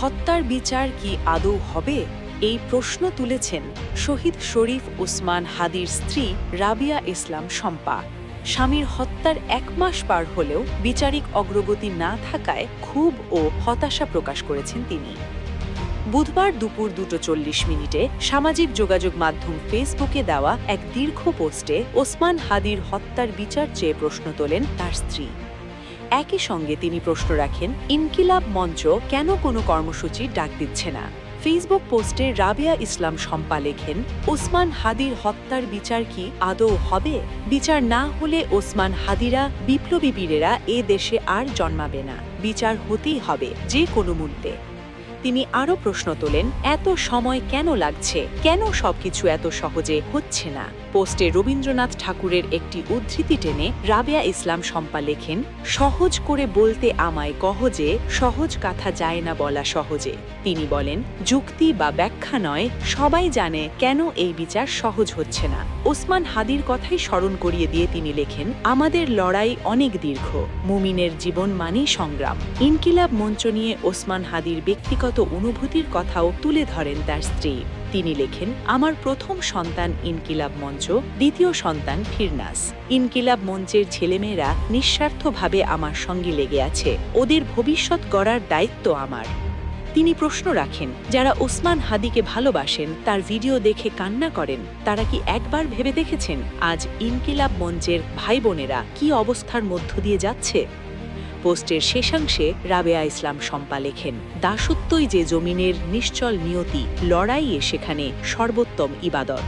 হত্যার বিচার কি আদৌ হবে? এই প্রশ্ন তুলেছেন শহীদ শরীফ ওসমান হাদির স্ত্রী রাবিয়া ইসলাম শম্পা। স্বামীর হত্যার এক মাস পার হলেও বিচারিক অগ্রগতি না থাকায় ক্ষোভ ও হতাশা প্রকাশ করেছেন তিনি। বুধবার দুপুর দুটো চল্লিশ মিনিটে সামাজিক যোগাযোগ মাধ্যম ফেসবুকে দেওয়া এক দীর্ঘ পোস্টে ওসমান হাদির হত্যার বিচার চেয়ে প্রশ্ন তোলেন তার স্ত্রী। একই সঙ্গে তিনি প্রশ্ন রাখেন, ইনকিলাব মঞ্চ কেন কোনো কর্মসূচি ডাক দিচ্ছে না? ফেসবুক পোস্টে রাবিয়া ইসলাম শম্পা লেখেন, ওসমান হাদির হত্যার বিচার কি আদৌ হবে? বিচার না হলে ওসমান হাদিরা, বিপ্লবী বীরেরা এ দেশে আর জন্মাবে না। বিচার হতেই হবে, যে কোনো মূল্যে তিনি আরও প্রশ্ন তোলেন, এত সময় কেন লাগছে? কেন সবকিছু এত সহজে হচ্ছে না? পোস্টে রবীন্দ্রনাথ ঠাকুরের একটি উদ্ধৃতি টেনে রাবেয়া ইসলাম শম্পা লেখেন, সহজ করে বলতে আমায় কহ যে, সহজ কথা যায় না বলা সহজে। তিনি বলেন, যুক্তি বা ব্যাখ্যা নয়, সবাই জানে কেন এই বিচার সহজ হচ্ছে না। ওসমান হাদির কথাই স্মরণ করিয়ে দিয়ে তিনি লেখেন, আমাদের লড়াই অনেক দীর্ঘ, মুমিনের জীবন মানেই সংগ্রাম। ইনকিলাব মঞ্চ নিয়ে ওসমান হাদির ব্যক্তিগত অনুভূতির কথাও তুলে ধরেন তার স্ত্রী। তিনি লেখেন, আমার প্রথম সন্তান ইনকিলাব মঞ্চ, দ্বিতীয় সন্তান ফিরনাস। ইনকিলাব মঞ্চের ছেলেমেয়েরা নিঃস্বার্থভাবে আমার সঙ্গে লেগে আছে। ওদের ভবিষ্যৎ গড়ার দায়িত্ব আমার। তিনি প্রশ্ন রাখেন, যারা ওসমান হাদিকে ভালোবাসেন, তার ভিডিও দেখে কান্না করেন, তারা কি একবার ভেবে দেখেছেন আজ ইনকিলাব মঞ্চের ভাই বোনেরা কি অবস্থার মধ্য দিয়ে যাচ্ছে? পোস্টের শেষাংশে রাবেয়া ইসলাম শম্পা লেখেন, দাসত্বই যে জমিনের নিশ্চল নিয়তি, লড়াইয়ে সেখানে সর্বোত্তম ইবাদত।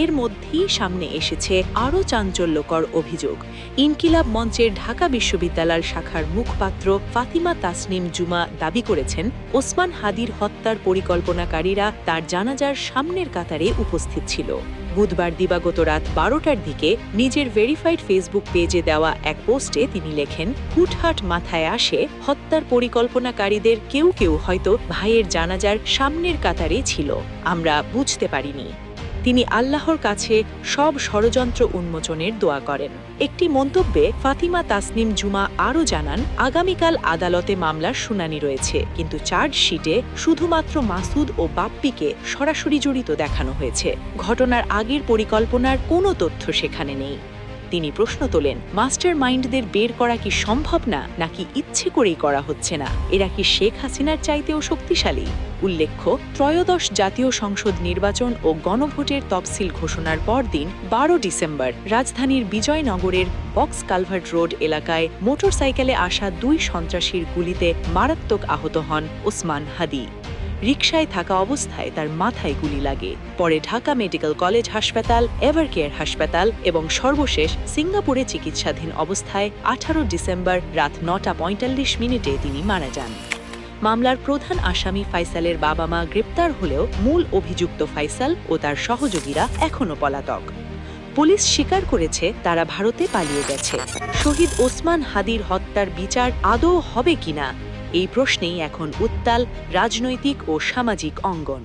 এর মধ্যেই সামনে এসেছে আরও চাঞ্চল্যকর অভিযোগ। ইনকিলাব মঞ্চের ঢাকা বিশ্ববিদ্যালয় শাখার মুখপাত্র ফাতিমা তাসনিম জুমা দাবি করেছেন, ওসমান হাদির হত্যার পরিকল্পনাকারীরা তার জানাজার সামনের কাতারে উপস্থিত ছিল। বুধবার দিবাগত রাত বারোটার দিকে নিজের ভেরিফাইড ফেসবুক পেজে দেওয়া এক পোস্টে তিনি লেখেন, হুটহাট মাথায় আসে, হত্যার পরিকল্পনাকারীদের কেউ কেউ হয়তো ভাইয়ের জানাজার সামনের কাতারে ছিল। আমরা বুঝতে পারিনি। তিনি আল্লাহর কাছে সব ষড়যন্ত্র উন্মোচনের দোয়া করেন। একটি মন্তব্যে ফাতিমা তাসনিম জুমা আরও জানান, আগামীকাল আদালতে মামলার শুনানি রয়েছে, কিন্তু চার্জশিটে শুধুমাত্র মাসুদ ও বাপ্পিকে সরাসরি জড়িত দেখানো হয়েছে। ঘটনার আগের পরিকল্পনার কোনো তথ্য সেখানে নেই। তিনি প্রশ্ন তোলেন মাস্টার মাইন্ডদের বের করা কি সম্ভব না, নাকি ইচ্ছে করেই করা হচ্ছে না? এরা কি শেখ হাসিনার চাইতেও শক্তিশালী? উল্লেখ্য, ত্রয়োদশ জাতীয় সংসদ নির্বাচন ও গণভোটের তফসিল ঘোষণার পরদিন, বারো ডিসেম্বর, রাজধানীর বিজয়নগরের বক্স কালভার্ট রোড এলাকায় মোটরসাইকেলে আসা দুই সন্ত্রাসীর গুলিতে মারাত্মক আহত হন ওসমান হাদি। রিকশায় থাকা অবস্থায় তার মাথায় গুলি লাগে। পরে ঢাকা মেডিকেল কলেজ হাসপাতাল, এভারকেয়ার হাসপাতাল এবং সর্বশেষ সিঙ্গাপুরে চিকিৎসাধীন অবস্থায় আঠারো ডিসেম্বর রাত নটা পঁয়তাল্লিশ মিনিটে তিনি মারা যান। মামলার প্রধান আসামি ফাইসালের বাবা মা গ্রেপ্তার হলেও মূল অভিযুক্ত ফাইসাল ও তার সহযোগীরা এখনও পলাতক। পুলিশ স্বীকার করেছে, তারা ভারতে পালিয়ে গেছে। শহীদ ওসমান হাদির হত্যার বিচার আদৌ হবে কিনা? এই প্রশ্নেই এখন উত্তাল রাজনৈতিক ও সামাজিক অঙ্গন।